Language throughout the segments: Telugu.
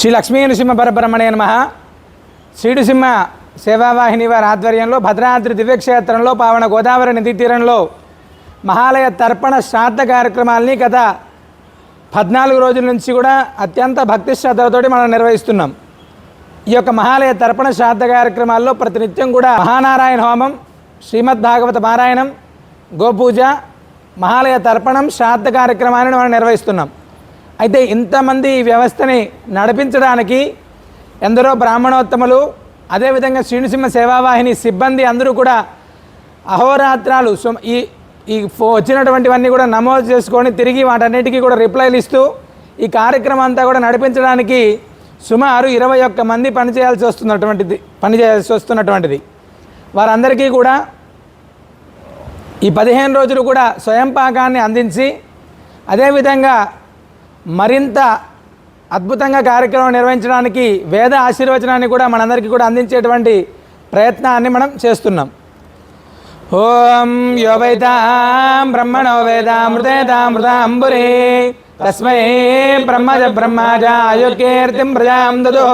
శ్రీ లక్ష్మీ నృసింహ పరబ్రహ్మణే నమ. శ్రీడుసింహ సేవావాహిని వారి ఆధ్వర్యంలో భద్రాద్రి దివ్యక్షేత్రంలో పావన గోదావరి నదీ తీరంలో మహాలయ తర్పణ శ్రాద్ధ కార్యక్రమాల్ని గత పద్నాలుగు రోజుల నుంచి కూడా అత్యంత భక్తి శ్రద్ధలతోటి మనం నిర్వహిస్తున్నాం. ఈ యొక్క మహాలయ తర్పణ శ్రాద్ధ కార్యక్రమాల్లో ప్రతినిత్యం కూడా మహానారాయణ హోమం శ్రీమద్ భాగవత పారాయణం గోపూజ మహాలయ తర్పణం శ్రాద్ధ కార్యక్రమాలను మనం నిర్వహిస్తున్నాం. అయితే ఇంతమంది ఈ వ్యవస్థని నడిపించడానికి ఎందరో బ్రాహ్మణోత్తములు అదేవిధంగా శ్రీనిసింహ సేవావాహిని సిబ్బంది అందరూ కూడా అహోరాత్రాలు సుమ- ఈ ఈ ఫో వచ్చినటువంటివన్నీ కూడా నమోదు చేసుకొని తిరిగి వాటన్నిటికీ కూడా రిప్లైలు ఇస్తూ ఈ కార్యక్రమం అంతా కూడా నడిపించడానికి సుమారు ఇరవై ఒక్క మంది పనిచేయాల్సి వస్తున్నటువంటిది పనిచేయాల్సి వస్తున్నటువంటిది. వారందరికీ కూడా ఈ పదిహేను రోజులు కూడా స్వయం పాకాన్ని అందించి అదేవిధంగా మరింత అద్భుతంగా కార్యక్రమం నిర్వహించడానికి వేద ఆశీర్వచనాన్ని కూడా మనందరికీ కూడా అందించేటువంటి ప్రయత్నాన్ని మనం చేస్తున్నాం. ఓం యో వైతాం బ్రహ్మణో వేదామృతేతామృతాంబురే తస్మై బ్రహ్మజ బ్రహ్మజ అయోగ్యర్తిం ప్రజాం దదో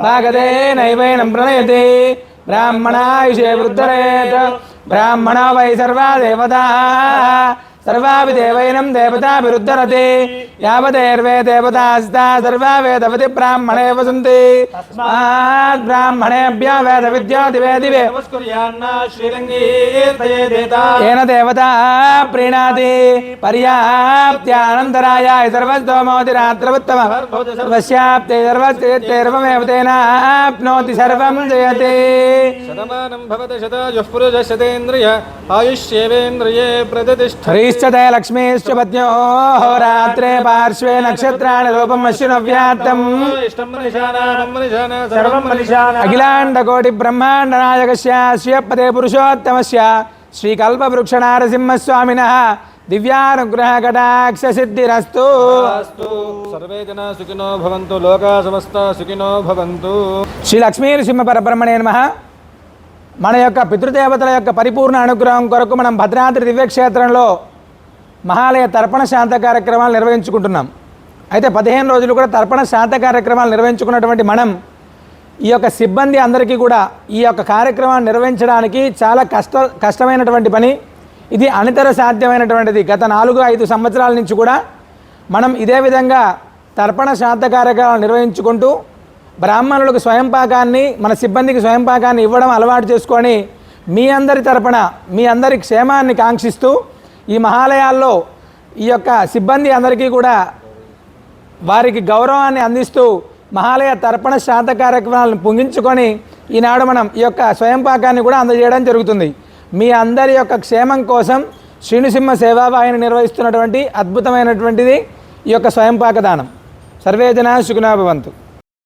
భాగదే నైవైనం ప్రణయతే బ్రాహ్మణాయుషే వృద్ధరేత బ్రాహ్మణ వై సర్వా దేవతా సర్వాభిదేవైనం దేవైనం దేవతాభిరుద్ధరతే यावदेर्वे देवतास्ता सर्वा वेदवति ब्राह्मणे वसन्ति। तस्मात् ब्राह्मणेभ्य वेदविद्या दिवे दिवे येन देवता प्रीणाति। पर्याप्त्यानन्तराय सर्वस्तोमोति रात्रवुत्तम सर्वस्याप्ते सर्वस्यैर्वमेव तेनाप्नोति सर्वं जयति। शतमानं भवति शतायुः आयुष्येवेन्द्रिये प्रतिष्ठरीश्च ते लक्ष्मीश्च पत्न्योः रात्रे పార్శ్వే నక్షత్రాణి రూపం మనిషాన అఖిలాండ కోటి బ్రహ్మాండ నాయకస్య శ్రీయపదే పురుషోత్తమస్య శ్రీకల్పవృక్ష నారసింహస్వామిన దివ్యానుగ్రహ కటాక్ష సిద్ధిరస్తు సర్వే జనా సుఖినో భవంతు లోకా సమస్త సుఖినో భవంతు శ్రీ లక్ష్మీ నృసింహ పరబ్రహ్మణే నమ మన యొక్క పితృదేవతల యొక్క పరిపూర్ణ అనుగ్రహం కొరకు మనం భద్రాద్రి దివ్యక్షేత్రంలో మహాలయ తర్పణ శాంత కార్యక్రమాలు నిర్వహించుకుంటున్నాం. అయితే పదిహేను రోజులు కూడా తర్పణ శాంత కార్యక్రమాలు నిర్వహించుకున్నటువంటి మనం ఈ యొక్క సిబ్బంది అందరికీ కూడా ఈ యొక్క కార్యక్రమాన్ని నిర్వహించడానికి చాలా కష్ట కష్టమైనటువంటి పని. ఇది అనితర సాధ్యమైనటువంటిది. గత నాలుగు ఐదు సంవత్సరాల నుంచి కూడా మనం ఇదే విధంగా తర్పణ శాంత కార్యక్రమాలు నిర్వహించుకుంటూ బ్రాహ్మణులకు స్వయం పాకాన్ని మన సిబ్బందికి స్వయం పాకాన్ని ఇవ్వడం అలవాటు చేసుకొని మీ అందరి తరపున మీ అందరి క్షేమాన్ని కాంక్షిస్తూ ఈ మహాలయాల్లో ఈ యొక్క సిబ్బంది అందరికీ కూడా వారికి గౌరవాన్ని అందిస్తూ మహాలయ తర్పణ శ్రాద్ధ కార్యక్రమాలను పొంగించుకొని ఈనాడు మనం ఈ యొక్క స్వయం పాకాన్ని కూడా అందజేయడం జరుగుతుంది. మీ అందరి యొక్క క్షేమం కోసం శ్రీనిసింహ సేవాబాయిని నిర్వహిస్తున్నటువంటి అద్భుతమైనటువంటిది ఈ యొక్క స్వయం పాక దానం సర్వే